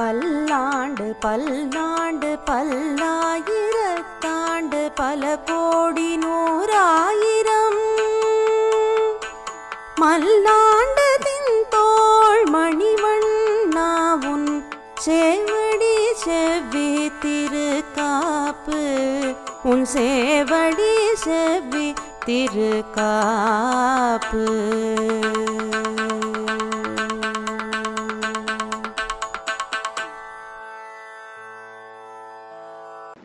பல்லாண்டு பல்லாண்டு பல்லாயிரத்தாண்டு பல கோடி நூறாயிரம். மல்லாண்டு தின் தோள் மணிவண்ணாவுன் செவடி செவ்வி திருக்காப்பு. உன் சேவடி செவ்வி திருக்காப்பு.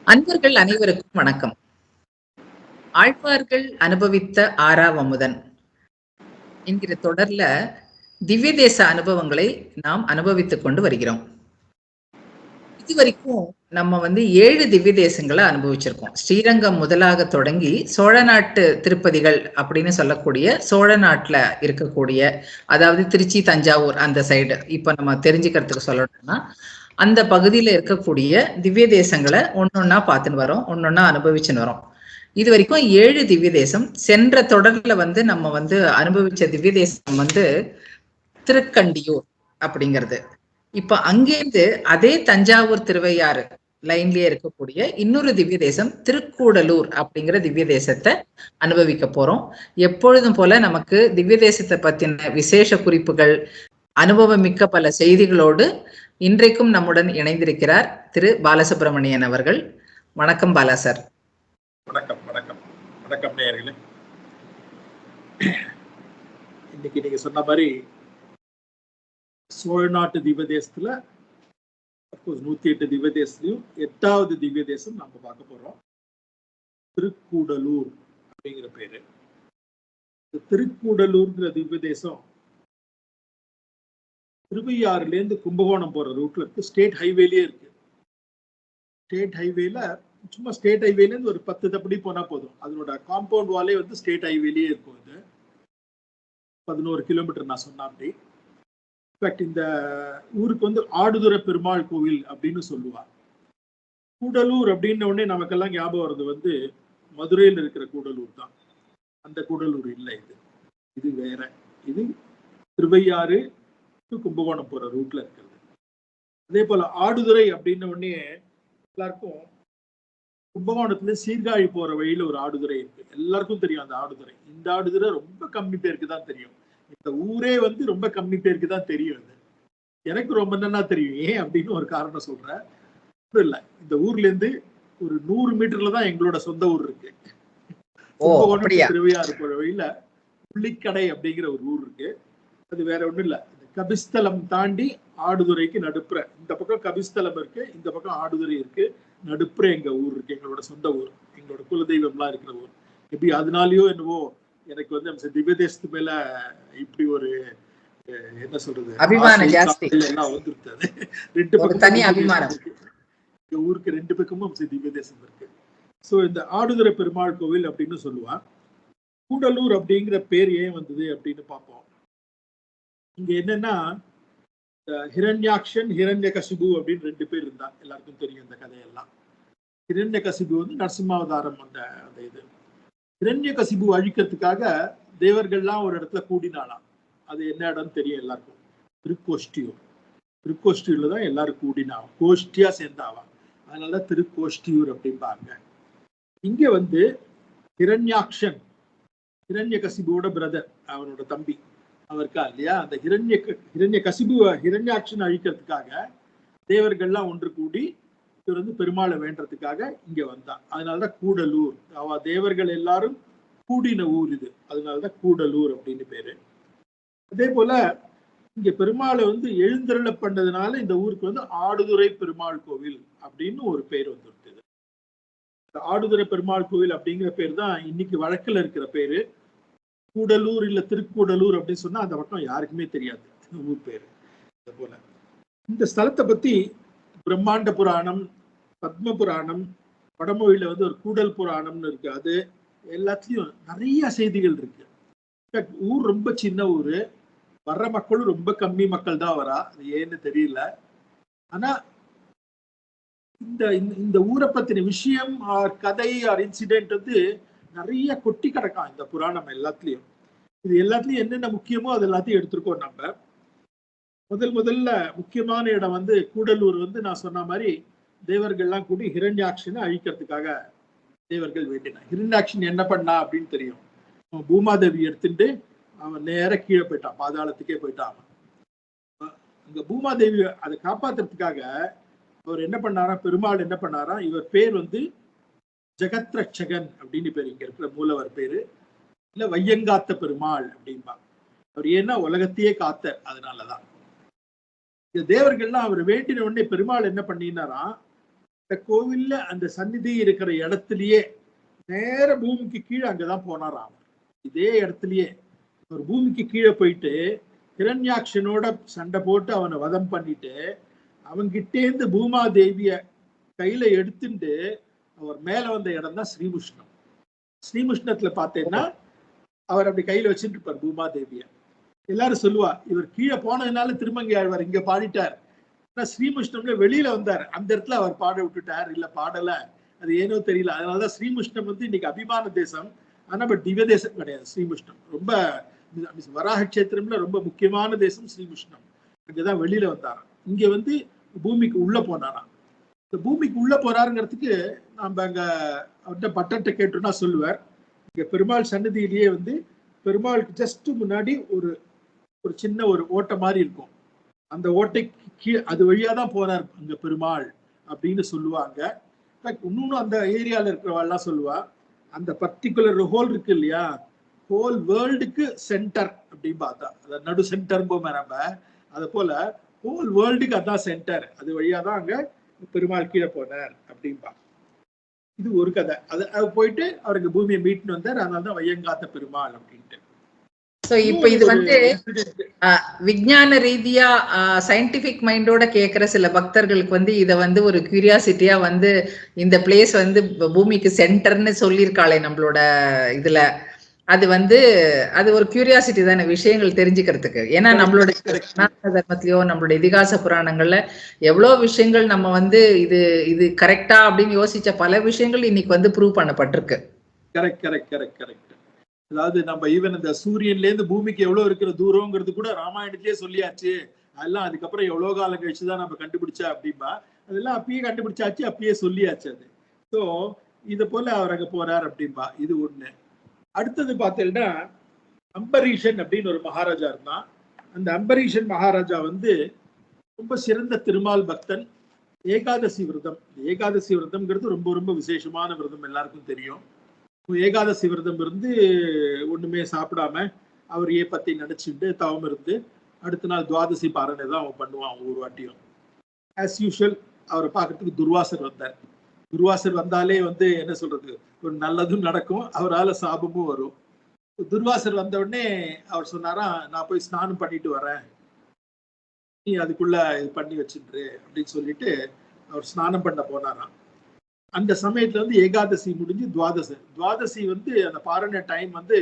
அன்பர்கள் அனைவருக்கும் வணக்கம். ஆழ்வார்கள் அனுபவித்த ஆறாம் அமுதன் என்கிற தொடர்ல திவ்ய தேச அனுபவங்களை நாம் அனுபவித்துக் கொண்டு வருகிறோம். இதுவரைக்கும் நம்ம வந்து ஏழு திவ்ய தேசங்களை அனுபவிச்சிருக்கோம். ஸ்ரீரங்கம் முதலாக தொடங்கி சோழ நாட்டு திருப்பதிகள் அப்படின்னு சொல்லக்கூடிய சோழ நாட்டுல இருக்கக்கூடிய அதாவது திருச்சி தஞ்சாவூர் அந்த சைடு இப்ப நம்ம தெரிஞ்சுக்கிறதுக்கு சொல்லணும்னா அந்த பகுதியில இருக்கக்கூடிய திவ்ய தேசங்களை ஒன்னொன்னா பார்த்துன்னு வரோம் ஒன்னொன்னா அனுபவிச்சுன்னு வரோம். இது வரைக்கும் ஏழு திவ்ய தேசம் சென்ற தொடர்ல வந்து நம்ம வந்து அனுபவிச்ச திவ்ய தேசம் வந்து திருக்கண்டியூர் அப்படிங்கிறது. இப்ப அங்கேருந்து அதே தஞ்சாவூர் திருவையாறு லைன்லயே இருக்கக்கூடிய இன்னொரு திவ்ய தேசம் திருக்கூடலூர் அப்படிங்கிற திவ்ய தேசத்தை அனுபவிக்க போறோம். எப்பொழுதும் போல நமக்கு திவ்ய தேசத்தை பத்தின விசேஷ குறிப்புகள் அனுபவமிக்க பல செய்திகளோடு இன்றைக்கும் நம்முடன் இணைந்திருக்கிறார் திரு பாலசுப்ரமணியன் அவர்கள். வணக்கம் பாலா சார். வணக்கம் வணக்கம். வணக்கம் நேயர்களே. இன்னைக்கு நீங்க சொன்ன மாதிரி சோழ நாட்டு திவ்ய தேசத்துல அப்கோர்ஸ் நூத்தி எட்டு திவ்ய தேசத்துலயும் எட்டாவது திவ்ய தேசம் நம்ம பார்க்க போறோம். திருக்கூடலூர் அப்படிங்கிற பேரு. திருக்கூடலூர்ங்கிற திவ்ய திருவையாறுலேருந்து கும்பகோணம் போகிற ரூட்ல இருக்கு. ஸ்டேட் ஹைவேலயே இருக்கு. ஸ்டேட் ஹைவேல சும்மா ஸ்டேட் ஹைவேல இருந்து ஒரு பத்து தப்படி போனால் போதும். அதனோட காம்பவுண்ட் வாலே வந்து ஸ்டேட் ஹைவேலயே இருக்கும் இது பதினோரு கிலோமீட்டர் நான் சொன்ன அப்படி. பட் இந்த ஊருக்கு வந்து ஆடுதுறை பெருமாள் கோவில் அப்படின்னு சொல்லுவார் கூடலூர் அப்படின்ன உடனே நமக்கெல்லாம் ஞாபகம் வர்றது வந்து மதுரையில் இருக்கிற கூடலூர் தான். அந்த கூடலூர் இல்லை இது. இது வேற. இது திருவையாறு to கும்பகோணம் போற ரூட்ல இருக்கிறது. அதே போல ஆடுதுறை அப்படின்ன உடனே எல்லாருக்கும் கும்பகோணத்துல சீர்காழி போற வழியில ஒரு ஆடுதுறை இருக்கு. எல்லாருக்கும் தெரியும் அந்த ஆடுதுறை. இந்த ஆடுதுறை ரொம்ப கம்மி பேருக்கு தான் தெரியும். இந்த ஊரே வந்து ரொம்ப கம்மி பேருக்கு தான் தெரியும் இது எனக்கு ரொம்ப நன்னா தெரியும் ஏன் அப்படின்னு ஒரு காரணம் சொல்றேன் ஒண்ணும் இல்ல. இந்த ஊர்ல இருந்து ஒரு நூறு மீட்டர்ல தான் எங்களோட சொந்த ஊர் இருக்கு. கும்பகோணம் திருவையாறு போற வழியில புள்ளிக்கடை அப்படிங்கிற ஒரு ஊர் இருக்கு. அது வேற ஒண்ணும் இல்ல. கபிஸ்தலம் தாண்டி ஆடுதுறைக்கு நடுப்புற. இந்த பக்கம் கபிஸ்தலம் இருக்கு இந்த பக்கம் ஆடுதுறை இருக்கு நடுப்புற எங்க ஊர் இருக்கு எங்களோட சொந்த ஊர் எங்களோட குலதெய்வம்லாம் இருக்கிற ஊர். எப்படி அதனாலயோ என்னவோ எனக்கு வந்து நம்ம திவ்ய தேசத்து மேல இப்படி ஒரு என்ன சொல்றது. ரெண்டு இருக்கு. எங்க ஊருக்கு ரெண்டு பக்கமும் திவ்ய தேசம் இருக்கு. சோ இந்த ஆடுதுறை பெருமாள் கோவில் அப்படின்னு சொல்லுவா. கூடலூர் அப்படிங்கிற பேர் ஏன் வந்தது அப்படின்னு பார்ப்போம். இங்க என்னன்னா ஹிரண்யாக்ஷன் ஹிரண்ய கசிபு அப்படின்னு ரெண்டு பேர் இருந்தா எல்லாருக்கும் தெரியும் இந்த கதையெல்லாம். ஹிரண்ய கசிபு வந்து நரசிம்மாவதாரம் அந்த அந்த இது. ஹிரண்ய கசிபு அழிக்கிறதுக்காக தேவர்கள்லாம் ஒரு இடத்துல கூடினாலாம் அது என்ன இடம்னு தெரியும் எல்லாருக்கும்? திருக்கோஷ்டியூர். திருக்கோஷ்டியூர்ல தான் எல்லாரும் கூடினா கோஷ்டியா சேர்ந்தாவா. அதனால திருக்கோஷ்டியூர் அப்படிம்பாங்க. இங்க வந்து ஹிரண்யாக்ஷன் ஹிரண்ய கசிபுவோட பிரதர் அவனோட தம்பி. இருக்கா இல்லையா? அந்த ஹிரண்ய ஹிரண்ய கசிபு ஹிரண்யாட்சின்னு அழிக்கிறதுக்காக தேவர்கள்லாம் ஒன்று கூடி இவர் வந்து பெருமாளை வேண்டறதுக்காக இங்க வந்தான். அதனாலதான் கூடலூர். அவ தேவர்கள் எல்லாரும் கூடின ஊர் இது. அதனாலதான் கூடலூர் அப்படின்னு பேரு. அதே போல இங்க பெருமாளை வந்து எழுந்தருள பண்ணதுனால இந்த ஊருக்கு வந்து ஆடுதுறை பெருமாள் கோவில் அப்படின்னு ஒரு பேர் வந்துருக்குது. ஆடுதுறை பெருமாள் கோவில் அப்படிங்கிற பேர் தான் இன்னைக்கு வழக்குல இருக்கிற பேரு. கூடலூர் இல்ல திருக்கூடலூர் அப்படின்னு சொன்னா அந்த வட்டம் யாருக்குமே தெரியாது. இந்த ஊர் பேரு. அது போல. இந்த ஸ்தலத்தை பத்தி பிரம்மாண்ட புராணம் பத்ம புராணம் வடமொழியில வந்து ஒரு கூடல் புராணம்னு இருக்கு. அது எல்லாத்துலயும் நிறைய செய்திகள் இருக்கு. ஊர் ரொம்ப சின்ன ஊரு. வர்ற மக்களும் ரொம்ப கம்மி மக்கள் தான் வரா. அது ஏன்னு தெரியல. ஆனா இந்த இந்த- இந்த ஊரை பத்தின விஷயம் ஆர் கதை ஆர் இன்சிடென்ட் வந்து நிறைய கொட்டி கிடக்கான் இந்த புராணம் எல்லாத்துலயும். இது எல்லாத்துலயும் என்னென்ன முக்கியமோ அது எல்லாத்தையும் எடுத்திருக்கோம் நம்ம. முதல் முதல்ல முக்கியமான இடம் வந்து கூடலூர் வந்து நான் சொன்ன மாதிரி தேவர்கள்லாம் கூடி ஹிரண்யாட்சனை அழிக்கிறதுக்காக தேவர்கள் வேண்டினான் ஹிரண்யாட்சின் என்ன பண்ணா அப்படின்னு தெரியும். பூமாதேவி எடுத்துட்டு அவன் நேர கீழே போயிட்டான் பாதாளத்துக்கே போயிட்டான் அவன். அங்க பூமாதேவி அதை காப்பாத்துறதுக்காக அவர் என்ன பண்ணாராம்? பெருமாள் என்ன பண்ணாராம்? இவர் பேர் வந்து ஜெகத்ரட்சகன் அப்படின்னு பேர். இங்க இருக்கிற மூலவர் பேரு. இல்ல வையங்காத்த பெருமாள் அப்படின்பா அவர் ஏன்னா உலகத்தையே காத்த அதனாலதான். இந்த தேவர்கள்லாம் அவர் வேண்டின உடனே பெருமாள் என்ன பண்ணினாரா? இந்த கோவில்ல அந்த சந்நிதி இருக்கிற இடத்துலயே நேர பூமிக்கு கீழே அங்கதான் போனாராம் இதே இடத்துலயே அவர் பூமிக்கு கீழே போயிட்டு கிரண்யாட்சனோட சண்டை போட்டு அவனை வதம் பண்ணிட்டு அவன்கிட்டேந்து பூமாதேவிய கையில எடுத்துட்டு அவர் மேல வந்த இடம் தான் ஸ்ரீமுஷ்ணம். ஸ்ரீமுஷ்ணத்துல பார்த்தேன்னா அவர் அப்படி கையில வச்சுட்டு இருப்பார் பூமாதேவிய. எல்லாரும் சொல்லுவா இவர் கீழே போனதுனால திருமங்கி ஆழ்வார் இங்க பாடிட்டார். ஆனா ஸ்ரீமுஷ்ணம்ல வெளியில வந்தார். அந்த இடத்துல அவர் பாட விட்டுட்டார் இல்ல பாடல. அது ஏனோ தெரியல. அதனாலதான் ஸ்ரீமுஷ்ணம் வந்து இன்னைக்கு அபிமான தேசம். ஆனா பட் திவ்ய தேசம் கிடையாது ஸ்ரீமுஷ்ணம். ரொம்ப வராக கஷேத்திரம்ல ரொம்ப முக்கியமான தேசம் ஸ்ரீமுஷ்ணம். இங்கதான் வெளியில வந்தாராம். இங்க வந்து பூமிக்கு உள்ள போனாராம். இந்த பூமிக்கு உள்ள போறாருங்கிறதுக்கு நம்ம அங்க அவர்கிட்ட பட்டன்ட்ட கேட்டோம்னா சொல்லுவார். இங்க பெருமாள் சன்னதியிலேயே வந்து பெருமாளுக்கு ஜஸ்ட் முன்னாடி ஒரு ஒரு சின்ன ஒரு ஓட்டை மாதிரி இருக்கும். அந்த ஓட்டைக்கு கீழே அது வழியா தான் போறார் அங்க பெருமாள் அப்படின்னு சொல்லுவாங்க. இன்னொன்னு அந்த ஏரியால இருக்கிறவாள்லாம் சொல்லுவா அந்த பர்டிகுலர் ஹோல் இருக்கு இல்லையா ஹோல் வேர்ல்டுக்கு சென்டர் அப்படின்னு பார்த்தா. அதை நடு சென்டர் போமே நம்ம. அதை போல ஹோல் வேர்ல்டுக்கு அதான் சென்டர் அது வழியா தான் அங்க பெருமாள் கீழே போனார் அப்படின்பா இது ஒரு கதை. அது அது போயிட்டு அவருக்கு பூமியை மீட்டுன்னு வந்தார். அதனால தான் வையங்காத்த பெருமாள் அப்படின்ட்டு. சோ இப்ப இது வந்து விஞ்ஞான ரீதியா சயின்டிபிக் மைண்டோட கேக்குற சில பக்தர்களுக்கு வந்து இத வந்து ஒரு கியூரியாசிட்டியா வந்து இந்த பிளேஸ் வந்து பூமிக்கு சென்டர்னு சொல்லியிருக்காளே நம்மளோட இதுல. அது வந்து அது ஒரு கியூரியாசிட்டி தானே விஷயங்கள் தெரிஞ்சுக்கிறதுக்கு. ஏன்னா நம்மளோட தர்மத்திலயோ நம்மளோட இதிகாச புராணங்கள்ல எவ்வளவு விஷயங்கள் நம்ம வந்து இது இது கரெக்டா அப்படின்னு யோசிச்ச பல விஷயங்கள் இன்னைக்கு வந்து ப்ரூவ் பண்ணப்பட்டிருக்கு. கரெக்ட் கரெக்ட் கரெக்ட் கரெக்ட் அதாவது நம்ம ஈவன் இந்த சூரியன்ல இருந்து பூமிக்கு எவ்வளவு இருக்கிற தூரங்கிறது கூட ராமாயணத்திலேயே சொல்லியாச்சு. அதெல்லாம் அதுக்கப்புறம் எவ்வளவு காலம் கழிச்சு தான் நம்ம கண்டுபிடிச்சா அப்படின்பா அதெல்லாம் அப்பயே கண்டுபிடிச்சாச்சு அப்பயே சொல்லியாச்சு அது. ஸோ இதை போல அவர் அங்க போறார் அப்படின்பா இது ஒண்ணு. அடுத்தது பார்த்தீங்கன்னா அம்பரீஷன் அப்படின்னு ஒரு மகாராஜா இருந்தான். அந்த அம்பரீஷன் மகாராஜா வந்து ரொம்ப சிறந்த திருமால் பக்தன் ஏகாதசி விரதம். ஏகாதசி விரதம்ங்கிறது ரொம்ப ரொம்ப விசேஷமான விரதம் எல்லாருக்கும் தெரியும். ஏகாதசி விரதம் இருந்து ஒண்ணுமே சாப்பிடாம அவர் ஏ பத்தி நினைச்சுட்டு தவம் இருந்து அடுத்த நாள் துவாதசி பாரணை தான் அவன் பண்ணுவான் ஒரு வாட்டியும். ஆஸ் யூஷுவல் அவரை பார்க்கறதுக்கு துர்வாசர் வந்தார். துர்வாசர் வந்தாலே வந்து என்ன சொல்றது? ஒரு நல்லதும் நடக்கும் அவரால் சாபமும் வரும். துர்வாசர் வந்த உடனே அவர் சொன்னாரா நான் போய் ஸ்நானம் பண்ணிட்டு வரேன். நீ அதுக்குள்ள இது பண்ணி வச்சுட்டு அப்படின்னு சொல்லிட்டு அவர் ஸ்நானம் பண்ண போனாராம். அந்த சமயத்துல வந்து ஏகாதசி முடிஞ்சு துவாதசி. துவாதசி வந்து அந்த பாருண டைம் வந்து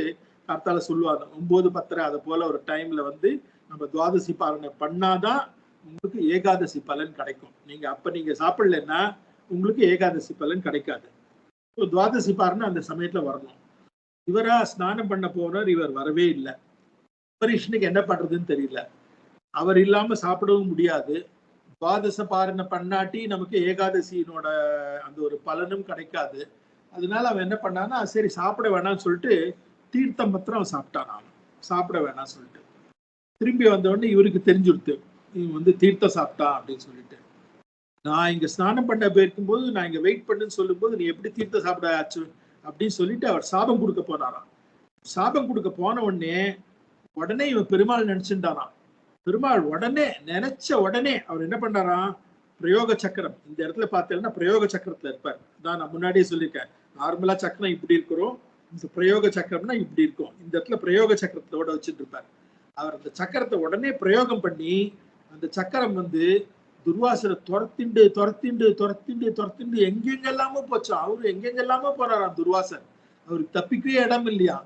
கர்த்தால சொல்லுவாங்க ஒன்பது பத்தரை அது போல ஒரு டைம்ல வந்து நம்ம துவாதசி பாருணை பண்ணாதான் உங்களுக்கு ஏகாதசி பலன் கிடைக்கும். நீங்க அப்ப நீங்க சாப்பிடலன்னா உங்களுக்கு ஏகாதசி பலன் கிடைக்காது. ஸோ துவாதசி பாருன்னு அந்த சமயத்துல வரணும் இவரா ஸ்நானம் பண்ண போனார் இவர் வரவே இல்லை. பரீஷனுக்கு என்ன பண்றதுன்னு தெரியல. அவர் இல்லாம சாப்பிடவும் முடியாது. துவாதச பாரணை பண்ணாட்டி நமக்கு ஏகாதசியினோட அந்த ஒரு பலனும் கிடைக்காது. அதனால அவன் என்ன பண்ணான்னா சரி சாப்பிட வேணாம்னு சொல்லிட்டு தீர்த்தம் மாத்திரம் அவன் சாப்பிட்டான் அவன். சாப்பிட வேணாம்னு சொல்லிட்டு. திரும்பி வந்த உடனே இவருக்கு தெரிஞ்சுடுத்து இவன் வந்து தீர்த்தம் சாப்பிட்டான் அப்படின்னு சொல்லிட்டு. நான் இங்க ஸ்நானம் பண்ண போயிருக்கும் போது நான் இங்க வெயிட் பண்ணுன்னு சொல்லும்போது நீ எப்படி தீர்த்த சாப்பிட ஆச்சு? அப்படின்னு சொல்லிட்டு அவர் சாபம் கொடுக்க போனாராம். சாபம் கொடுக்க போன உடனே உடனே இவன் பெருமாள் நினைச்சுட்டாராம் பெருமாள் உடனே நினைச்ச உடனே அவர் என்ன பண்ணாராம்? பிரயோக சக்கரம். இந்த இடத்துல பார்த்தீங்கன்னா பிரயோக சக்கரத்துல இருப்பார். தான் நான் முன்னாடியே சொல்லியிருக்கேன். நார்மலா சக்கரம் இப்படி இருக்கிறோம். இந்த பிரயோக சக்கரம்னா இப்படி இருக்கும். இந்த இடத்துல பிரயோக சக்கரத்தோட வச்சுட்டு இருப்பார். அவர் அந்த சக்கரத்தை உடனே பிரயோகம் பண்ணி அந்த சக்கரம் வந்து துர்வாசரை துரத்திண்டு துரத்திண்டு துரத்திண்டு துரத்திண்டு எங்கெங்கெல்லாமோ போச்சோம் அவரு எங்கெங்கெல்லாமோ போறாராம் துர்வாசர் அவருக்கு தப்பிக்கவே இடம் இல்லையா?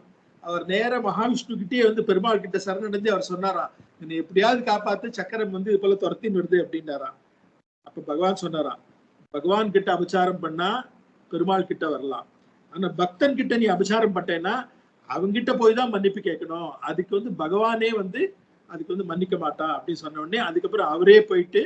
அவர் நேர மகாவிஷ்ணு கிட்டே வந்து பெருமாள் கிட்ட சரணடைஞ்சு அவர் சொன்னாராம் என்னை எப்படியாவது காப்பாத்து சக்கரம் வந்து இது போல துரத்தின்னு வருது அப்படின்னாராம் அப்ப பகவான் சொன்னாராம் பகவான் கிட்ட அபச்சாரம் பண்ணா பெருமாள் கிட்ட வரலாம். ஆனா பக்தன் கிட்ட நீ அபச்சாரம் பட்டேன்னா அவங்கிட்ட போய் தான் மன்னிப்பு கேட்கணும். அதுக்கு வந்து பகவானே வந்து அதுக்கு வந்து மன்னிக்க மாட்டான் அப்படின்னு சொன்ன உடனே அதுக்கப்புறம் அவரே போயிட்டு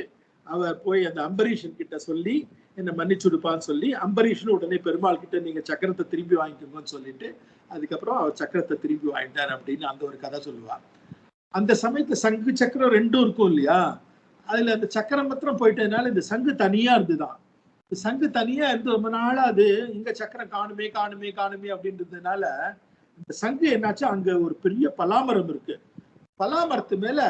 அவர் போய் அந்த அம்பரீஷன் கிட்ட சொல்லி என்னை மன்னிச்சு விடுப்பான்னு சொல்லி அம்பரீஷன் உடனே பெருமாள் கிட்ட நீங்க சக்கரத்தை திரும்பி வாங்கிக்கோங்கன்னு சொல்லிட்டு அதுக்கப்புறம் அவர் சக்கரத்தை திரும்பி வாங்கிட்டார் அப்படின்னு அந்த ஒரு கதை சொல்லுவார் அந்த சமயத்துல சங்கு சக்கரம் ரெண்டும் இருக்கும் இல்லையா? அதுல அந்த சக்கரம் மாத்திரம் போயிட்டதுனால இந்த சங்கு தனியா இருந்துதான். இந்த சங்கு தனியா இருந்து ரொம்ப நாளா அது இங்க சக்கரம் காணுமே காணுமே காணுமே அப்படின்றதுனால இந்த சங்கு என்னாச்சு? அங்க ஒரு பெரிய பலாமரம் இருக்கு. பலாமரத்து மேல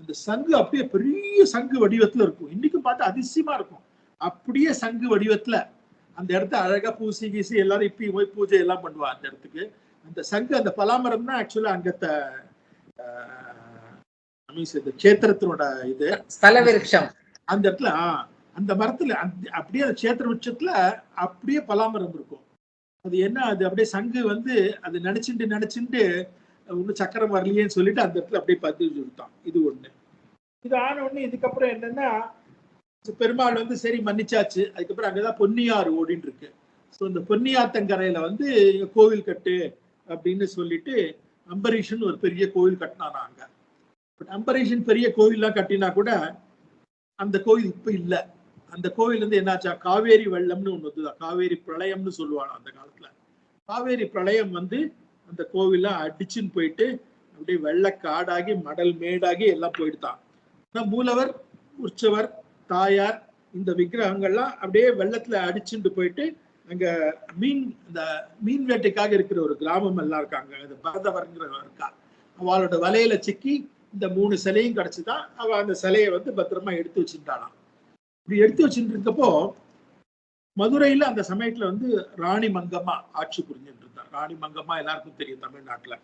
அந்த சங்கு அப்படியே பெரிய சங்கு வடிவத்துல இருக்கும். இன்னைக்கும் பார்த்து அதிசயமா இருக்கும். அப்படியே சங்கு வடிவத்துல அந்த இடத்த அழகா பூசி கீசி எல்லாரும் இப்பி போய் பூஜை எல்லாம் பண்ணுவா அந்த இடத்துக்கு. அந்த சங்கு அந்த பலாமரம் தான் ஆக்சுவலா அங்கத்த கஷேத்திரத்தினோட இது. ஸ்தல விருட்சம் அந்த இடத்துல அந்த மரத்துல அப்படியே அந்த சேத்திர விருட்சத்துல அப்படியே பலாமரம் இருக்கும். அது என்ன அது அப்படியே சங்கு வந்து அது நினைச்சுட்டு நினைச்சுட்டு ஒன்றும் சக்கரம் வரலையேன்னு சொல்லிட்டு அந்த இடத்துல அப்படியே பதிவு கொடுத்தான் இது ஒண்ணு. இது ஆன உடனே இதுக்கப்புறம் என்னன்னா பெருமாள் வந்து சரி மன்னிச்சாச்சு. அதுக்கப்புறம் அங்கதான் பொன்னியாறு ஓடின்னு இருக்கு. ஸோ இந்த பொன்னியாத்தங்கரையில வந்து கோவில் கட்டு அப்படின்னு சொல்லிட்டு அம்பரீஷன் ஒரு பெரிய கோவில் கட்டினானா அங்க. பட் அம்பரீஷன் பெரிய கோவில்லாம் கட்டினா கூட அந்த கோவில் இப்ப இல்ல. அந்த கோவில் வந்து என்னாச்சா காவேரி வெள்ளம்னு ஒன்று வந்துதான் காவேரி பிரளயம்னு சொல்லுவாங்க அந்த காலத்துல. காவேரி பிரளயம் வந்து அந்த கோவில்லாம் அடிச்சுன்னு போயிட்டு அப்படியே வெள்ள காடாகி மடல் மேடாகி எல்லாம் போயிடுதான். ஆனா மூலவர் உற்சவர் தாயார் இந்த விக்கிரகங்கள்லாம் அப்படியே வெள்ளத்துல அடிச்சுட்டு போயிட்டு அங்க மீன் இந்த மீன் வேட்டைக்காக இருக்கிற ஒரு கிராமம் எல்லாம் இருக்காங்க. அது பரதவர்ங்கிறவர் இருக்கா. அவளோட வலையில சிக்கி இந்த மூணு சிலையும் கிடைச்சுதான் அவ அந்த சிலையை வந்து பத்திரமா எடுத்து வச்சுட்டாளாம். இப்படி எடுத்து வச்சுட்டு இருக்கப்போ மதுரையில அந்த சமயத்துல வந்து ராணி மங்கம்மா ஆட்சி புரிஞ்சுட்டு ராணி மங்கம்மா எல்லாருக்கும் தெரியும் தமிழ்நாட்டுல.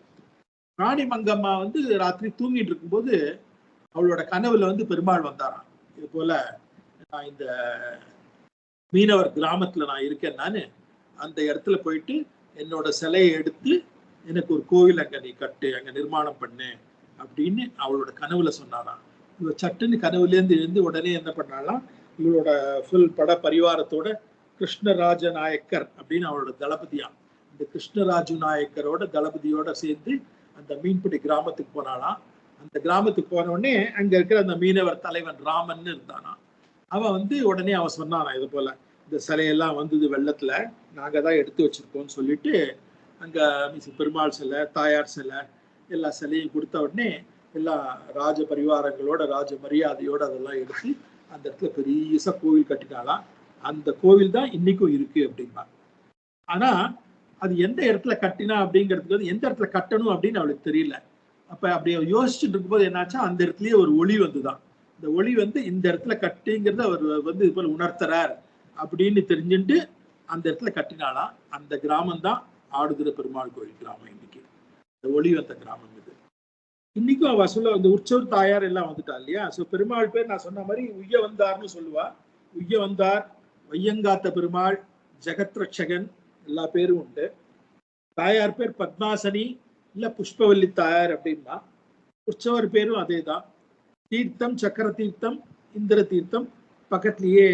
ராணி மங்கம்மா வந்து ராத்திரி தூங்கிட்டு இருக்கும்போது அவளோட கனவுல வந்து பெருமாள் வந்தாராம். இது போல நான் இந்த மீனவர் கிராமத்துல நான் இருக்கேன் நானு. அந்த இடத்துல போயிட்டு என்னோட சிலையை எடுத்து எனக்கு ஒரு கோவில் அங்க நீ கட்டு அங்க நிர்மாணம் பண்ணு அப்படின்னு அவளோட கனவுல சொன்னாராம். இவ சட்டுன்னு கனவுல இருந்து எழுந்து உடனே என்ன பண்ணாலாம் இவளோட ஃபுல் பட பரிவாரத்தோட கிருஷ்ணராஜ நாயக்கர் அப்படின்னு அவளோட தளபதியா இந்த கிருஷ்ணராஜு நாயக்கரோட தளபதியோட சேர்ந்து அந்த மீன்பிடி கிராமத்துக்கு போனாலாம் அந்த கிராமத்துக்கு போன உடனே அங்க இருக்கிற அந்த மீனவர் தலைவன் ராமன் இருந்தானா. அவன் வந்து உடனே அவன் சொன்னானா இது போல இந்த சிலையெல்லாம் வந்தது வெள்ளத்துல நாங்க தான் எடுத்து வச்சிருக்கோம்னு சொல்லிட்டு அங்க மீன்ஸ் பெருமாள் சிலை தாயார் சிலை எல்லா சிலையும் கொடுத்த உடனே எல்லா ராஜ பரிவாரங்களோட ராஜ மரியாதையோட அதெல்லாம் எடுத்து அந்த இடத்துல பெரியசா கோவில் கட்டினாலாம் அந்த கோவில் தான் இன்னைக்கும் இருக்கு அப்படிம்பா. ஆனா அது எந்த இடத்துல கட்டினா அப்படிங்கிறதுக்கு வந்து எந்த இடத்துல கட்டணும் அப்படின்னு அவளுக்கு தெரியல. அப்ப அப்படி யோசிச்சுட்டு இருக்கும்போது என்னாச்சா அந்த இடத்துலயே ஒரு ஒளி வந்துதான். இந்த ஒளி வந்து இந்த இடத்துல கட்டிங்கிறத அவர் வந்து இது போல உணர்த்துறார் அப்படின்னு தெரிஞ்சுட்டு அந்த இடத்துல கட்டினாலாம் அந்த கிராமம் தான் ஆடுதுறை பெருமாள் கோயில் கிராமம் இன்னைக்கு. இந்த ஒளி வந்த கிராமம் இது. இன்னைக்கும் அவ சொல்ல அந்த உற்சவர் தாயார் எல்லாம் வந்துட்டா இல்லையா? ஸோ பெருமாள் பேர் நான் சொன்ன மாதிரி உய்ய வந்தார்னு சொல்லுவா. உய்ய வந்தார் வையங்காத்த பெருமாள் ஜெகத்ரட்சகன் எல்லா பேரும் உண்டு. தாயார் பேர் பத்மாசனி இல்ல புஷ்பவல்லி தாயார் அப்படின்னா உற்சவர் பேரும் அதே தான் தீர்த்தம் சக்கர தீர்த்தம் இந்திர தீர்த்தம் பக்கத்திலேயே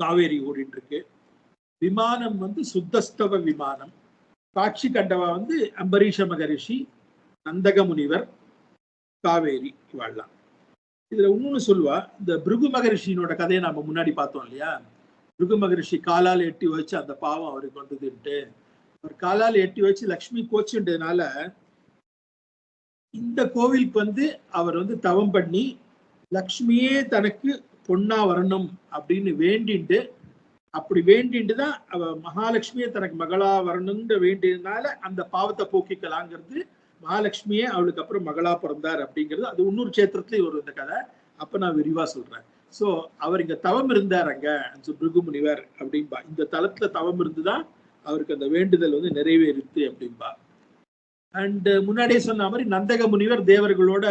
காவேரி ஓடிட்டு இருக்கு விமானம் வந்து சுத்தஸ்தவ விமானம். காட்சி கண்டவா வந்து அம்பரீஷ மகரிஷி நந்தக முனிவர் காவேரி இவாள்லாம் இதுல இன்னொன்னு சொல்லுவா இந்த பிருகு மகரிஷியினோட கதையை நாம முன்னாடி பார்த்தோம் இல்லையா? பிருகு மகரிஷி காலால் எட்டி வச்சு அந்த பாவம் அவருக்கு வந்ததுன்ட்டு அவர் காலால் எட்டி வச்சு லக்ஷ்மி கோச்சுன்றதுனால இந்த கோவிலுக்கு வந்து அவர் வந்து தவம் பண்ணி லக்ஷ்மியே தனக்கு பொண்ணா வரணும் அப்படின்னு வேண்டிட்டு அப்படி வேண்டிட்டு தான் அவ மகாலட்சுமியே தனக்கு மகளா வரணும்னு வேண்டியதுனால அந்த பாவத்தை போக்கிக்கலாங்கிறது மகாலட்சுமியே அவளுக்கு அப்புறம் மகளா பிறந்தார் அப்படிங்கிறது. அது இன்னொரு சேத்திரத்துலயும் ஒரு இந்த கதை. அப்ப நான் விரிவா சொல்றேன். சோ அவர் இங்க தவம் இருந்தார் அங்க பிருகு முனிவர் அப்படின்பா இந்த தலத்துல தவம் இருந்துதான் அவருக்கு அந்த வேண்டுதல் வந்து நிறைவேறித்து அப்படின்பா அண்ட் முன்னாடியே சொன்ன மாதிரி நந்தக முனிவர் தேவர்களோட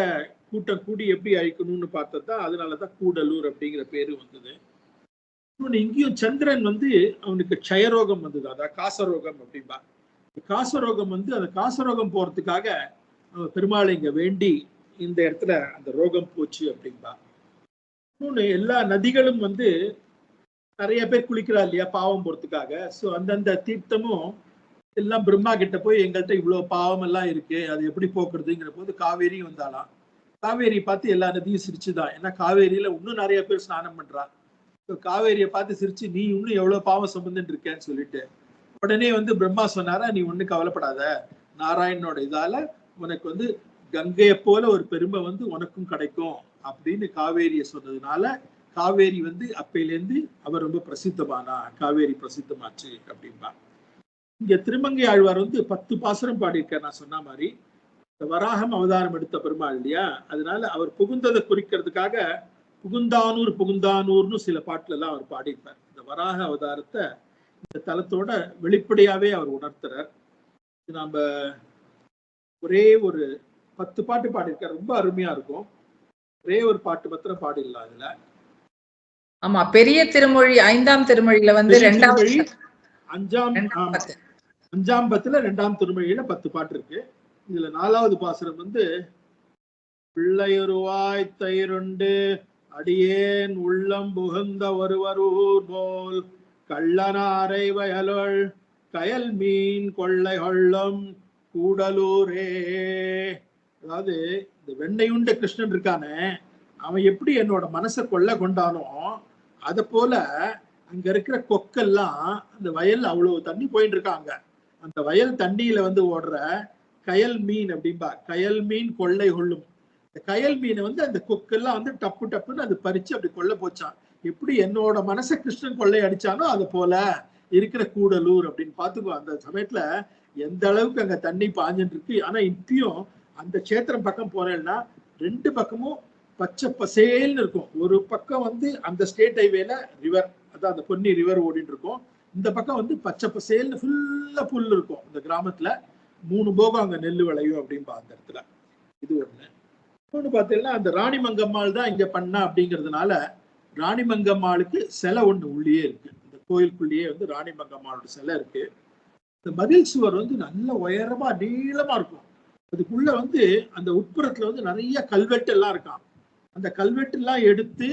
கூட்டம் கூடி எப்படி அழிக்கணும்னு பார்த்தது? தான் அதனாலதான் கூடலூர் அப்படிங்கிற பேரு வந்தது. இன்னொன்னு இங்கேயும் சந்திரன் வந்து அவனுக்கு க்ஷயரோகம் வந்தது. அதான் காசரோகம் அப்படின்பா காசரோகம் வந்து அந்த காசரோகம் போறதுக்காக அவன் பெருமாளை இங்க வேண்டி இந்த இடத்துல அந்த ரோகம் போச்சு அப்படின்பா இன்னொன்று எல்லா நதிகளும் வந்து நிறைய பேர் குளிக்கிறா இல்லையா பாவம் போறதுக்காக. ஸோ அந்தந்த தீர்த்தமும் எல்லாம் பிரம்மா கிட்ட போய் எங்கள்கிட்ட இவ்வளவு பாவம் எல்லாம் இருக்கு அது எப்படி போக்குறதுங்கிற போது காவேரி வந்தாலாம் காவேரி பார்த்து எல்லா நதியும் சிரிச்சுதான். ஏன்னா காவேரியில இன்னும் நிறைய பேர் ஸ்நானம் பண்றா. ஸோ காவேரியை பார்த்து சிரிச்சு நீ இன்னும் எவ்வளவு பாவம் சுமந்துட்டு இருக்கேன்னு சொல்லிட்டு. உடனே வந்து பிரம்மா சொன்னாரா நீ ஒன்றும் கவலைப்படாத. நாராயணனோட இதால உனக்கு வந்து கங்கையை போல ஒரு பெருமை வந்து உனக்கும் கிடைக்கும். அப்படின்னு காவேரியை சொன்னதுனால காவேரி வந்து அப்பையிலேருந்து அவர் ரொம்ப பிரசித்தமானா காவேரி பிரசித்தமாச்சு அப்படின்பா இங்க திருமங்கை ஆழ்வார் வந்து பத்து பாசுரம் பாடியிருக்கார் நான் சொன்ன மாதிரி. இந்த வராகம் அவதாரம் எடுத்த பெருமாள் இல்லையா? அதனால அவர் புகுந்ததை குறிக்கிறதுக்காக புகுந்தானூர் புகுந்தானூர்னு சில பாட்டுல எல்லாம் அவர் பாடியிருப்பார். இந்த வராக அவதாரத்தை இந்த தலத்தோட வெளிப்படையாவே அவர் உணர்த்துறார். நாம ஒரே ஒரு பத்து பாட்டு பாடியிருக்கார். ரொம்ப அருமையா இருக்கும். ஒரே ஒரு பாட்டு மாத்திரம் பாடிடலாம் அதுல. ஆமா பெரிய திருமொழி ஐந்தாம் திருமொழியில வந்து ரெண்டாவது அஞ்சாம். அஞ்சாம் பத்துல ரெண்டாம் திருமொழியில பத்து பாட்டு இருக்கு. இதுல நாலாவது பாசுரம் வந்து பிள்ளையொருவாய் தயிருண்டு அடியேன் உள்ளம் புகுந்த ஒருவரூர் போல் கள்ளனாரை வயலுள் கயல் மீன் கொள்ளை கொள்ளும் கூடலூரே. அதாவது இந்த வெண்ணையுண்ட கிருஷ்ணன் இருக்கானே அவன் எப்படி என்னோட மனசை கொள்ள கொண்டானோ அத போல அங்க இருக்கிற கொக்கெல்லாம் அந்த வயல் அவ்வளவு தண்ணி போயிட்டு இருக்காங்க. அந்த வயல் தண்ணியில வந்து ஓடுற கயல் மீன் அப்படிம்பா கயல் மீன் கொள்ளை கொள்ளும். இந்த கயல் மீனை வந்து அந்த கொக்கெல்லாம் வந்து டப்பு டப்புன்னு அது பறிச்சு அப்படி கொள்ள போச்சான் எப்படி என்னோட மனசை கிருஷ்ணன் கொள்ளை அடிச்சானோ அது போல இருக்கிற கூடலூர் அப்படின்னு பாத்துக்கோ அந்த சமயத்துல எந்த அளவுக்கு அங்க தண்ணி பாஞ்சுட்டு இருக்கு. ஆனா இப்பயும் அந்த கஷேத்திரம் பக்கம் போறேன்னா ரெண்டு பக்கமும் பச்சை பசேல்னு இருக்கும். ஒரு பக்கம் வந்து அந்த ஸ்டேட் ஹைவேல ரிவர் அதான் அந்த பொன்னி ரிவர் ஓடிட்டு இருக்கும். இந்த பக்கம் வந்து பச்சை பசேல்னு ஃபுல்லா புல் இருக்கும். இந்த கிராமத்துல மூணு போகம் அங்க நெல் விளையும் அப்படின்பா அந்த இடத்துல. இது ஒண்ணு. இன்னொன்று பார்த்தீங்கன்னா அந்த ராணி மங்கம்மாள் தான் இங்க பண்ணா அப்படிங்கிறதுனால ராணி மங்கம்மாளுக்கு சிலை ஒண்ணு உள்ளேயே இருக்கு. இந்த கோயிலுக்குள்ளேயே வந்து ராணி மங்கம்மாளோட சிலை இருக்கு. இந்த மதில் சுவர் வந்து நல்ல உயரமா நீளமா இருக்கும். அதுக்குள்ள வந்து அந்த உட்புறத்துல வந்து நிறைய கல்வெட்டு எல்லாம் இருக்காம். அந்த கல்வெட்டு எல்லாம் எடுத்து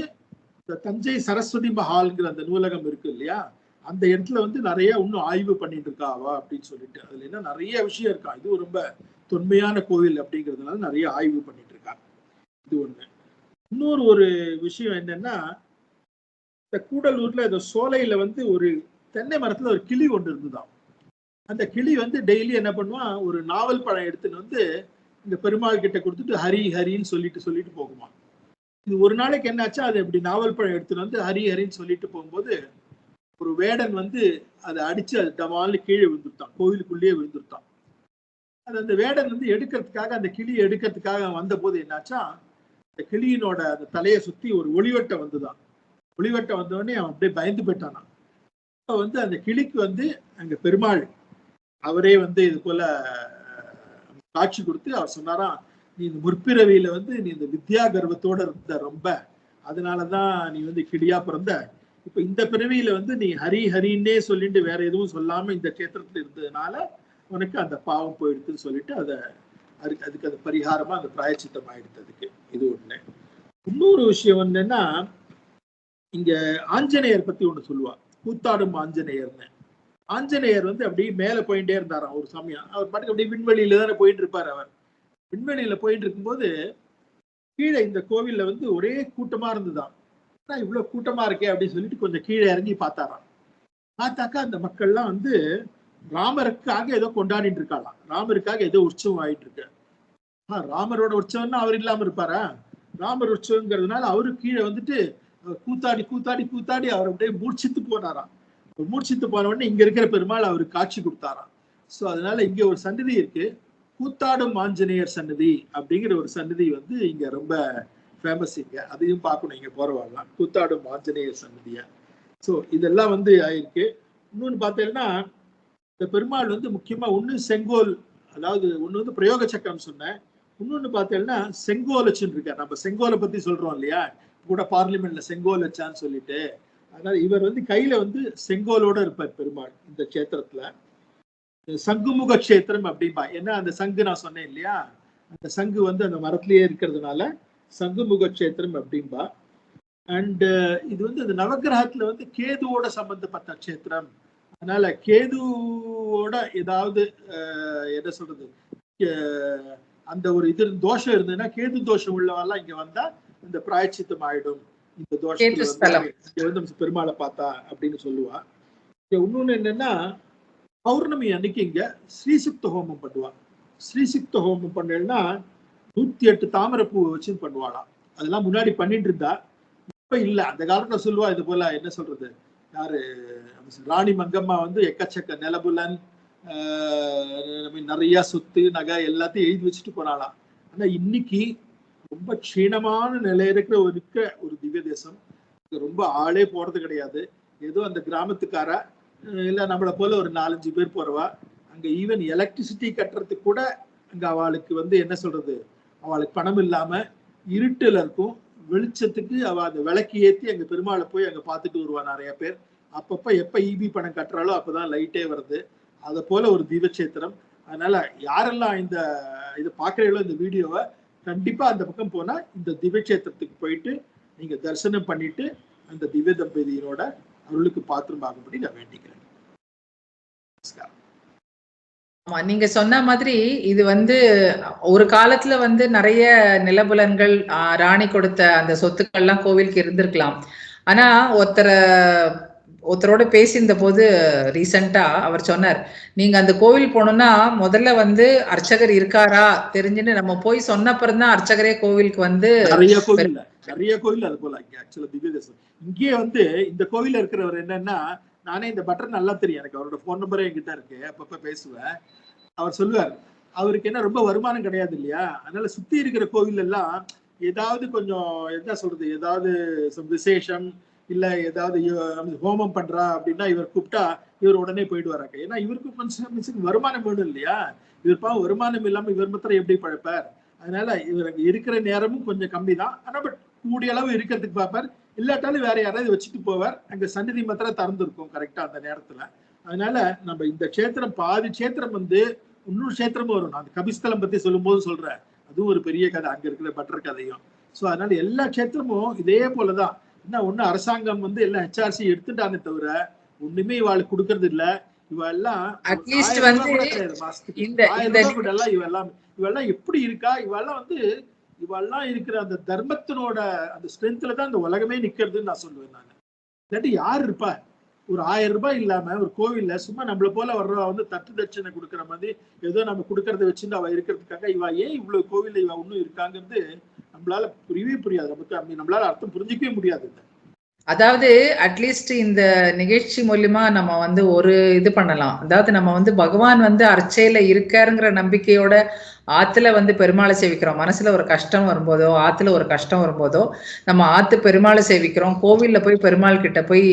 இந்த தஞ்சை சரஸ்வதி மஹால்ங்கிற அந்த நூலகம் இருக்கு இல்லையா? அந்த இடத்துல வந்து நிறைய இன்னும் ஆய்வு பண்ணிட்டு இருக்காவா அப்படின்னு சொல்லிட்டு அதுல என்ன நிறைய விஷயம் இருக்கா? இது ரொம்ப தொன்மையான கோவில் அப்படிங்கிறதுனால நிறைய ஆய்வு பண்ணிட்டு இருக்காங்க இது ஒண்ணு. இன்னொரு ஒரு விஷயம் என்னன்னா இந்த கூடலூர்ல இந்த சோலையில வந்து ஒரு தென்னை மரத்துல ஒரு கிளி ஒன்று இருந்துதான் அந்த கிளி வந்து டெய்லி என்ன பண்ணுவான்? ஒரு நாவல் பழம் எடுத்துன்னு வந்து இந்த பெருமாள் கிட்ட கொடுத்துட்டு ஹரி ஹரின்னு சொல்லிட்டு சொல்லிட்டு போகுமா இது ஒரு நாளைக்கு என்னாச்சா? அது இப்படி நாவல் பழம் எடுத்துன்னு வந்து ஹரி ஹரின்னு சொல்லிட்டு போகும்போது ஒரு வேடன் வந்து அதை அடிச்சு அது டமால்னு கீழே விழுந்துட்டான். கோவிலுக்குள்ளேயே விழுந்துட்டான். அது அந்த வேடன் வந்து எடுக்கிறதுக்காக அந்த கிளியை எடுக்கிறதுக்காக வந்த போது என்னாச்சா? அந்த கிளியினோட அந்த தலையை சுத்தி ஒரு ஒளிவட்டம் வந்துதான் ஒளிவட்டம் வந்தவொடனே அவன் அப்படியே பயந்து போயிட்டானான் அப்போ வந்து அந்த கிளிக்கு வந்து அங்க பெருமாள் அவரே வந்து இது போல காட்சி கொடுத்து அவர் சொன்னாராம் நீ இந்த முற்பிறவியில வந்து நீ இந்த வித்யா கர்வத்தோட இருந்த ரொம்ப. அதனாலதான் நீ வந்து கிளியா பிறந்த. இப்ப இந்த பிறவியில வந்து நீ ஹரி ஹரின்னே சொல்லிட்டு வேற எதுவும் சொல்லாம இந்த கேத்திரத்துல இருந்ததுனால உனக்கு அந்த பாவம் போயிடுதுன்னு சொல்லிட்டு அதை அதுக்கு அதுக்கு அது பரிகாரமா அந்த பிராயச்சித்தம் ஆயிடுது அதுக்கு. இது ஒண்ணு. இன்னொரு விஷயம் என்னன்னா இங்க ஆஞ்சநேயர் பத்தி ஒண்ணு சொல்லுவா. கூத்தாடும் ஆஞ்சநேயர்னு. ஆஞ்சநேயர் வந்து அப்படியே மேல போயிட்டே இருந்தாராம் ஒரு சமயம் அவர் பாட்டுக்கு அப்படியே விண்வெளியில தானே போயிட்டு இருப்பார் அவர். விண்வெளியில போயிட்டு இருக்கும்போது கீழே இந்த கோவில்ல வந்து ஒரே கூட்டமா இருந்துதான். ஆனா இவ்வளவு கூட்டமா இருக்கே? அப்படின்னு சொல்லிட்டு கொஞ்சம் கீழே இறங்கி பார்த்தாராம். பார்த்தாக்கா அந்த மக்கள்லாம் வந்து ராமருக்காக ஏதோ கொண்டாடிட்டு இருக்காளாம். ராமருக்காக ஏதோ உற்சவம் ஆயிட்டு இருக்கு. ஆ, ராமரோட உற்சவம்னா அவர் இல்லாம இருப்பாரா? ராமர் உற்சவங்கிறதுனால அவரு கீழே வந்துட்டு கூத்தாடி கூத்தாடி கூத்தாடி அவர் அப்படியே மூர்ச்சித்து போனாராம். மூர்ச்சித்து போன உடனே இங்க இருக்கிற பெருமாள் அவருக்கு காட்சி கொடுத்தாராம். சோ அதனால இங்க ஒரு சன்னதி இருக்கு. கூத்தாடும் ஆஞ்சநேயர் சன்னதி அப்படிங்கிற ஒரு சன்னதி வந்து இங்க ரொம்ப ஃபேமஸ் இங்க. அதையும் பார்க்கணும் இங்க போறவாங்கலாம் கூத்தாடும் ஆஞ்சநேயர் சன்னதியா. சோ இதெல்லாம் வந்து ஆயிருக்கு. இன்னொன்னு பார்த்தீங்கன்னா இந்த பெருமாள் வந்து முக்கியமா ஒண்ணு செங்கோல் அதாவது ஒண்ணு வந்து பிரயோக சக்கரம் சொன்னேன். இன்னொன்னு பார்த்தீங்கன்னா செங்கோல் வச்சுன்னு இருக்கார். நம்ம செங்கோலை பத்தி சொல்றோம் இல்லையா? கூட பார்லிமெண்ட்ல செங்கோல் வச்சான்னு சொல்லிட்டு. அதனால இவர் வந்து கையில வந்து செங்கோலோட இருப்பார் பெருமாள் இந்த கஷேத்திரத்துல. சங்குமுக கஷேத்திரம் அப்படிம்பா. ஏன்னா அந்த சங்கு நான் சொன்னேன் இல்லையா? அந்த சங்கு வந்து அந்த மரத்திலேயே இருக்கிறதுனால சங்குமுக கஷேத்திரம் அப்படிம்பா. அண்ட் இது வந்து அந்த நவக்கிரகத்துல வந்து கேதுவோட சம்பந்தப்பட்ட கஷேத்திரம். அதனால கேதுவோட ஏதாவது என்ன சொல்றது? அந்த ஒரு இது தோஷம் இருந்ததுன்னா கேது தோஷம் உள்ளவெல்லாம் இங்க வந்தா இந்த பிராயச்சித்தம் ஆயிடும். இந்த தோஷத்துல வந்து பெருமாளை பார்த்தா அப்படின்னு சொல்லுவா. இன்னொன்னு என்னன்னா பௌர்ணமி அன்னைக்கு இங்க ஸ்ரீசுக்த ஹோமம் பண்ணுவா ஸ்ரீசுக்த ஹோமம் பண்ணேன்னா நூத்தி எட்டு தாமரைப்பூ வச்சு பண்ணுவாளாம் அதெல்லாம் முன்னாடி பண்ணிட்டு இருந்தா இப்ப இல்ல. அந்த காலத்துல சொல்லுவா இது போல என்ன சொல்றது? யாரு? ராணி மங்கம்மா வந்து எக்கச்சக்க நிலபுலன் ஆஹ் நிறைய சொத்து நகை எல்லாத்தையும் எழுதி வச்சுட்டு போனாலாம் ஆனா இன்னைக்கு ரொம்ப க்ஷீணமான நிலையில இருக்கிற ஒரு இருக்க ஒரு திவ்ய தேசம். ரொம்ப ஆளே போறது கிடையாது. ஏதோ அந்த கிராமத்துக்கார இல்லை நம்மளை போல ஒரு நாலஞ்சு பேர் போறவா அங்க ஈவன் எலக்ட்ரிசிட்டி கட்டுறதுக்கு கூட அங்க அவளுக்கு வந்து என்ன சொல்றது? அவளுக்கு பணம் இல்லாம இருட்டில் இருக்கும். வெளிச்சத்துக்கு அவ அந்த விளக்கு ஏத்தி அங்க பெருமாளை போய் அங்க பார்த்துட்டு வருவா நிறைய பேர். அப்பப்ப எப்ப இபி பணம் கட்டுறாளோ அப்பதான் லைட்டே வருது. அதை போல ஒரு தீபக்ஷேத்திரம் அதனால யாரெல்லாம் இந்த இதை பாக்குறீங்களோ இந்த வீடியோவை கண்டிப்பா அந்த பக்கம் போனா இந்த திவ்யக்ஷேத்திரத்துக்கு போயிட்டு நீங்க தரிசனம் பண்ணிட்டு அந்த திவ்ய தம்பதியினோட அருளுக்கு பாத்திரமாகும்படி நான் வேண்டிக்கிறேன். நமஸ்காரம். ஆமா நீங்க சொன்ன மாதிரி இது வந்து ஒரு காலத்துல வந்து நிறைய நிலபுலன்கள் ராணி கொடுத்த அந்த சொத்துக்கள்லாம் கோவிலுக்கு இருந்திருக்கலாம். ஆனா ஒருத்தரை ஒருத்தரோட பேசியிருந்த போது ரீசெண்டா அவர் சொன்னார் நீங்க அந்த கோவில் போனோம்னா முதல்ல வந்து அர்ச்சகர் இருக்காரா தெரிஞ்சுன்னு நம்ம போய் சொன்னப்புறம் தான் அர்ச்சகரே கோவிலுக்கு வந்து நிறைய கோவில் நிறைய கோவில் அது போல ஆக்சுவலா திவ்ய தேசம். இங்கேயே வந்து இந்த கோவில்ல இருக்கிறவர் என்னன்னா நானே இந்த பட்டர் நல்லா தெரியும். எனக்கு அவரோட ஃபோன் நம்பரே என்கிட்ட இருக்கு. அப்பப்ப பேசுவேன். அவர் சொல்லுவார் அவருக்கு என்ன ரொம்ப வருமானம் கிடையாது இல்லையா? அதனால சுத்தி இருக்கிற கோவில் எல்லாம் ஏதாவது கொஞ்சம் என்ன சொல்றது? ஏதாவது விசேஷம் இல்ல ஏதாவது ஹோமம் பண்றா அப்படின்னா இவர் கூப்பிட்டா இவர் உடனே போயிட்டு வராங்க. ஏன்னா இவருக்கு கொஞ்சம் வருமானம் வேணும் இல்லையா? இவர் பா வருமானம் இல்லாம இவர் மாத்திரம் எப்படி பழப்பார்? அதனால இவர் இருக்கிற நேரமும் கொஞ்சம் கம்மி தான். ஆனா பட் கூடிய அளவு இருக்கிறதுக்கு பார்ப்பார். இல்லாட்டாலும் வேற யாராவது வச்சுட்டு போவார். அங்க சந்நிதி மாத்திரம் திறந்துருக்கும் கரெக்டா அந்த நேரத்துல. அதனால நம்ம இந்த க்ஷேத்திரம் பாதி க்ஷேத்திரம் வந்து இன்னொரு க்ஷேத்திரமும் வரும் நான் அந்த கபிஸ்தலம் பத்தி சொல்லும்போது சொல்றேன். அதுவும் ஒரு பெரிய கதை. அங்க இருக்கிற பட்டர் கதையும். சோ அதனால எல்லா க்ஷேத்திரமும் இதே போலதான். என்ன ஒண்ணு அரசாங்கம் வந்து எல்லாம் ஹெச்ஆர்சி எடுத்துட்டானே தவிர ஒண்ணுமே இவாளுக்கு கொடுக்கறது இல்ல. இவ எல்லாம் ரூபாய் வந்து. இந்த- இந்த- எல்லாம் இவெல்லாம். இவெல்லாம் எப்படி இருக்கா? இவெல்லாம் வந்து இவெல்லாம் இருக்கிற அந்த தர்மத்தினோட அந்த ஸ்ட்ரென்த்ல தான் இந்த உலகமே நிக்கிறதுன்னு நான் சொல்லுவேன் நான். இல்லாட்டி யார் இருப்பா? ஒரு ஆயிரம் ரூபாய் இல்லாம ஒரு கோவில்ல சும்மா நம்மள போல வர்றவா வந்து தட்டு தட்சணை கொடுக்குற மாதிரி ஏதோ நம்ம கொடுக்கறத வச்சுட்டு அவ இருக்கிறதுக்காக இவ ஏன் இவ்வளவு கோவில்ல இவ இன்னும் இருக்காங்கிறது நம்மளால புரியவே புரியாது. நமக்கு அப்படி நம்மளால அர்த்தம் புரிஞ்சிக்கவே முடியாது. அதாவது அட்லீஸ்ட் இந்த நிகழ்ச்சி மூலியமா நம்ம வந்து ஒரு இது பண்ணலாம். அதாவது நம்ம வந்து பகவான் வந்து அர்ச்சையில இருக்காருங்கிற நம்பிக்கையோட ஆத்துல வந்து பெருமாளை சேவிக்கிறோம். மனசுல ஒரு கஷ்டம் வரும்போதோ ஆத்துல ஒரு கஷ்டம் வரும்போதோ நம்ம ஆத்து பெருமாளை சேவிக்கிறோம். கோவில்ல போய் பெருமாள் கிட்ட போய்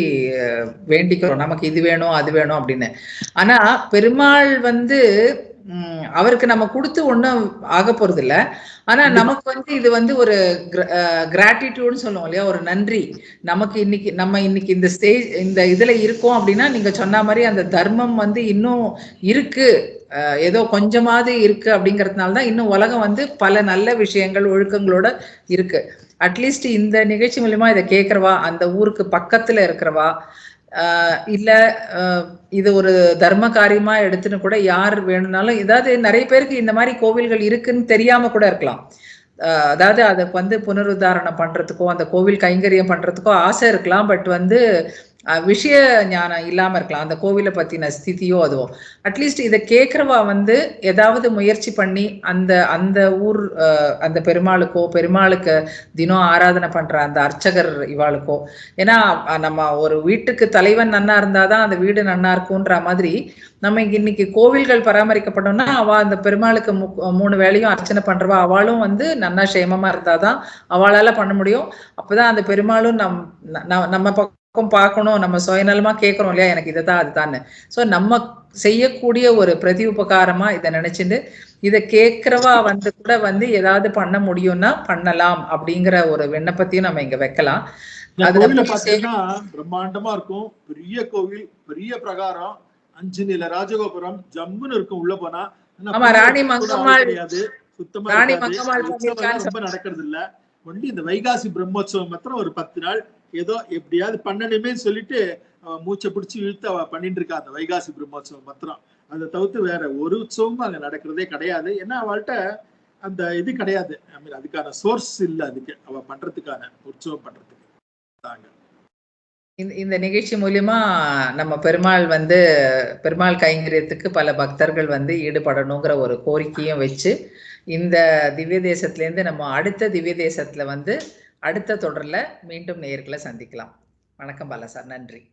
வேண்டிக்கிறோம். நமக்கு இது வேணும் அது வேணும் அப்படின்னு. ஆனா பெருமாள் வந்து அவருக்கு நம்ம கொடுத்து ஒண்ணும் ஆக போறது இல்ல ஆனா நமக்கு வந்து இது வந்து ஒரு கிராட்டிடியூட்னு சொல்லுவோம் இல்லையா? ஒரு நன்றி. நமக்கு இன்னைக்கு நம்ம இன்னைக்கு இந்த ஸ்டேஜ் இந்த இதுல இருக்கோம் அப்படின்னா நீங்க சொன்ன மாதிரி அந்த தர்மம் வந்து இன்னும் இருக்கு. ஏதோ கொஞ்சமாவது இருக்கு அப்படிங்கறதுனால தான் இன்னும் உலகம் வந்து பல நல்ல விஷயங்கள் ஒழுக்கங்களோட இருக்கு. அட்லீஸ்ட் இந்த நிகழ்ச்சி மூலியமா இதை கேட்கறவா அந்த ஊருக்கு பக்கத்துல இருக்கிறவா இல்ல ஆஹ் இது ஒரு தர்ம காரியமா எடுத்துன்னு கூட யார் வேணும்னாலும் ஏதாவது நிறைய பேருக்கு இந்த மாதிரி கோவில்கள் இருக்குன்னு தெரியாம கூட இருக்கலாம். ஆஹ் அதாவது அதுக்கு வந்து புனருத்தாரணம் பண்றதுக்கோ அந்த கோவில் கைங்கரியம் பண்றதுக்கோ ஆசை இருக்கலாம். பட் வந்து விஷய ஞானம் இல்லாமல் இருக்கலாம். அந்த கோவிலை பற்றின ஸ்திதியோ அதுவோ. அட்லீஸ்ட் இதை கேட்குறவா வந்து ஏதாவது முயற்சி பண்ணி அந்த அந்த ஊர் அந்த பெருமாளுக்கோ பெருமாளுக்கு தினம் ஆராதனை பண்ணுற அந்த அர்ச்சகர் இவாளுக்கோ. ஏன்னா நம்ம ஒரு வீட்டுக்கு தலைவன் நன்னா இருந்தாதான் அந்த வீடு நன்னா இருக்கும்ன்ற மாதிரி நம்ம இன்னைக்கு கோவில்கள் பராமரிக்கப்பட்டோம்னா அவள் அந்த பெருமாளுக்கு மு- மூணு வேளையும் அர்ச்சனை பண்ணுறவா அவளும் வந்து நன்னா ஷேமமாக இருந்தால் தான் அவளால் பண்ண முடியும். அப்போ தான் அந்த பெருமாளும் நம் நம்ம நம்ம பக்கம் பார்க்கணும் நம்ம சுயநலமா கேட்கறோம் இல்லையா? எனக்கு இதுதான் அதுதான்னு. சோ நம்ம செய்யக்கூடிய ஒரு பிரதி உபகாரமா இதை நினைச்சிட்டு இதை கேட்கிறவா வந்து கூட வந்து ஏதாவது பண்ண முடியும்னா பண்ணலாம் அப்படிங்கிற ஒரு விண்ணப்பத்தையும் நம்ம இங்க வைக்கலாம். அதுல பாத்தீங்கன்னா பிரம்மாண்டமா இருக்கும். பெரிய கோவில் பெரிய பிரகாரம். அஞ்சு நில ராஜகோபுரம் ஜம்முன்னு இருக்கும் உள்ள போனா. ஆமா, ராணி மங்கம்மாள் ராணி. மங்கம்மாள் நடக்கிறது இல்ல ஒன்லி இந்த வைகாசி பிரம்மோற்சவம் மாத்திரம் ஒரு பத்து நாள். ஏதோ எப்படியாவது பண்ணணுமே சொல்லிட்டு மூச்சை பிடிச்சி இழுத்து அவ பண்ணிட்டு இருக்கா அந்த வைகாசி பிரம்மோற்சவம் மாத்திரம். அதை தவிர்த்து வேற ஒரு உற்சவமும் அங்க நடக்கிறதே கிடையாது. ஏன்னா அவள்கிட்ட அந்த இது கிடையாது. ஐ மீன் அதுக்கான சோர்ஸ் இல்லை அதுக்கு. அவ பண்றதுக்கான உற்சவம் பண்றதுக்கு. தாங்க. இந்த நிகழ்ச்சி மூலியமா நம்ம பெருமாள் வந்து பெருமாள் கைங்கரியத்துக்கு பல பக்தர்கள் வந்து ஈடுபடணுங்கிற ஒரு கோரிக்கையும் வச்சு இந்த திவ்ய தேசத்துலேருந்து நம்ம அடுத்த திவ்ய தேசத்துல வந்து அடுத்த தொடரில் மீண்டும் நேயர்களை சந்திக்கலாம். வணக்கம் பாலா சார். நன்றி.